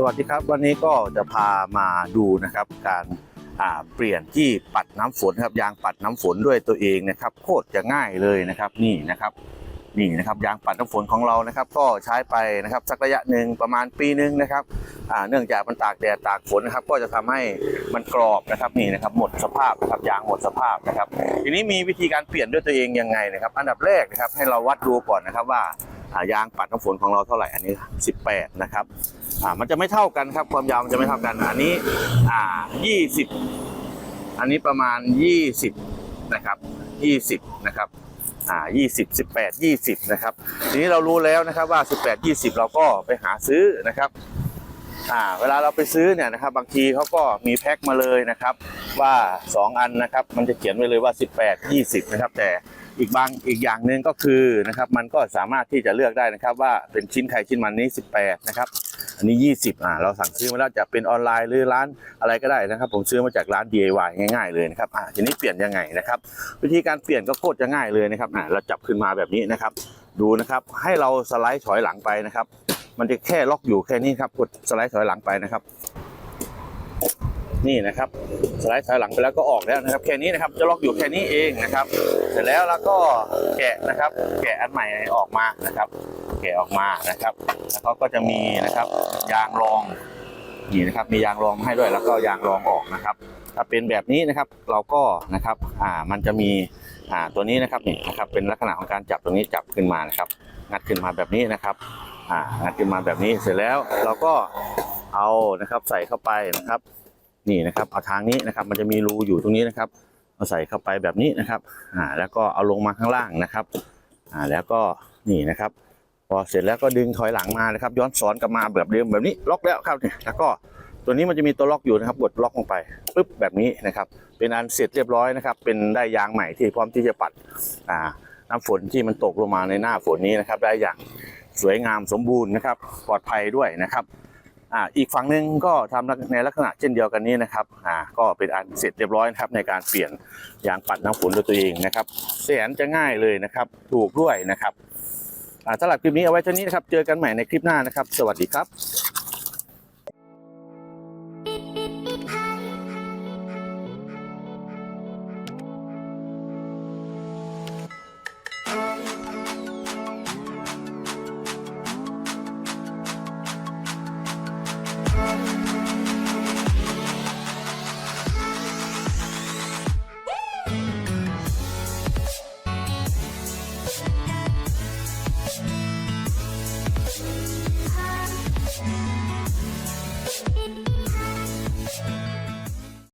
สวัสดีครับ วันนี้ก็จะพามาดูนะครับ การเปลี่ยนที่ปัดน้ำฝนครับยางปัดน้ำฝนด้วยตัวเองนะครับโคตรจะง่ายเลยนะครับนี่นะครับนี่นะครับยางปัดน้ำฝนของเรานะครับ ก็ใช้ไปนะครับสักระยะหนึ่งประมาณปีหนึ่งนะครับเนื่องจากมันตากแดดตากฝนนะครับ ก็จะทำให้มันกรอบนะครับนี่นะครับ หมดสภาพนะครับยางหมดสภาพนะครับ ทีนี้มีวิธีการเปลี่ยนด้วยตัวเองยังไงนะครับ อันดับแรกนะครับให้เราวัดดูก่อนนะครับว่าอ่ายางปัดน้ำฝนของเราเท่าไหร่อันนี้ 18 นะครับ อ่ามันจะไม่เท่ากันครับ ความยาวมันจะไม่เท่ากัน อันนี้อ่ายี่สิบอันนี้ประมาณยี่สิบนะครับยี่สิบนะครับอ่ายี่สิบสิบแปดยี่สิบนะครับ ทีนี้เรารู้แล้วนะครับว่าสิบแปดยี่สิบเราก็ไปหาซื้อนะครับอ่าเวลาเราไปซื้อเนี่ยนะครับบางทีเขาก็มีแพ็คมาเลยนะครับ ว่า 2 อันนะครับ มันจะเขียนไว้เลยว่า 18 20 นะครับ แต่อีกบางอีกอย่างหนึ่งก็คือนะครับ มันก็สามารถที่จะเลือกได้นะครับ ว่าเป็นชิ้นใครชิ้นมันนี้ 18 นะครับ อันนี้ 20อ่าเราสั่งซื้อมาแล้วจะเป็นออนไลน์หรือร้านอะไรก็ได้นะครับ ผมซื้อมาจากร้าน DIY ง่ายๆเลยนะครับอ่าทีนี้เปลี่ยนยังไงนะครับ วิธีการเปลี่ยนก็โคตรจะง่ายเลยนะครับอ่าเราจับขึ้นมาแบบนี้นะครับ ดูนะครับให้เราสไลด์ถอยหลังไปนะครับ มันจะแค่ล็อกอยู่แค่นี้ครับกดสไลด์ถอยหลังไปนะครับนี่นะครับสไลด์ถอยหลังไปแล้วก็ออกแล้วนะครับแค่นี้นะครับจะล็อกอยู่แค่นี้เองนะครับ เสร็จแล้วแล้วก็แกะนะครับ แกะอันใหม่ออกมานะครับ แกะออกมานะครับ แล้วเขาก็จะมีนะครับยางรองนี่นะครับมียางรองมาให้ด้วยแล้วก็ยางรองออกนะครับ ถ้าเป็นแบบนี้นะครับเราก็นะครับอ่ามันจะมีอ่าตัวนี้นะครับนี่นะครับเป็นลักษณะของการจับตรงนี้จับขึ้นมานะครับ งัดขึ้นมาแบบนี้นะครับอ่างัดขึ้นมาแบบนี้เสร็จแล้วเราก็เอานะครับใส่เข้าไปนะครับนี่นะครับเอาทางนี้นะครับมันจะมีรูอยู่ตรงนี้นะครับเอาใส่เข้าไปแบบนี้นะครับอ่าแล้วก็เอาลงมาข้างล่างนะครับอ่าแล้วก็นี่นะครับ พอเสร็จแล้วก็ดึงถอยหลังมานะครับ ย้อนสอนกลับมาแบบเดิมแบบนี้ล็อกแล้วครับเนี่ยแล้วก็ตัวนี้มันจะมีตัวล็อกอยู่นะครับกดล็อกลงไปปึ๊บแบบนี้นะครับ เป็นอันเสร็จเรียบร้อยนะครับ เป็นได้ยางใหม่ที่พร้อมที่จะปัดอ่าน้ำฝนที่มันตกลงมาในหน้าฝนนี้นะครับ ได้อย่างสวยงามสมบูรณ์นะครับ ปลอดภัยด้วยนะครับอ่าอีกฝั่งหนึ่งก็ทำในลักษณะเช่นเดียวกันนี้นะครับอ่าก็เป็นอันเสร็จเรียบร้อยนะครับในการเปลี่ยนยางปัดน้ำฝนด้วยตัวเองนะครับแสนจะง่ายเลยนะครับ ถูกด้วยนะครับ สำหรับคลิปนี้เอาไว้เท่านี้นะครับ เจอกันใหม่ในคลิปหน้านะครับ สวัสดีครับ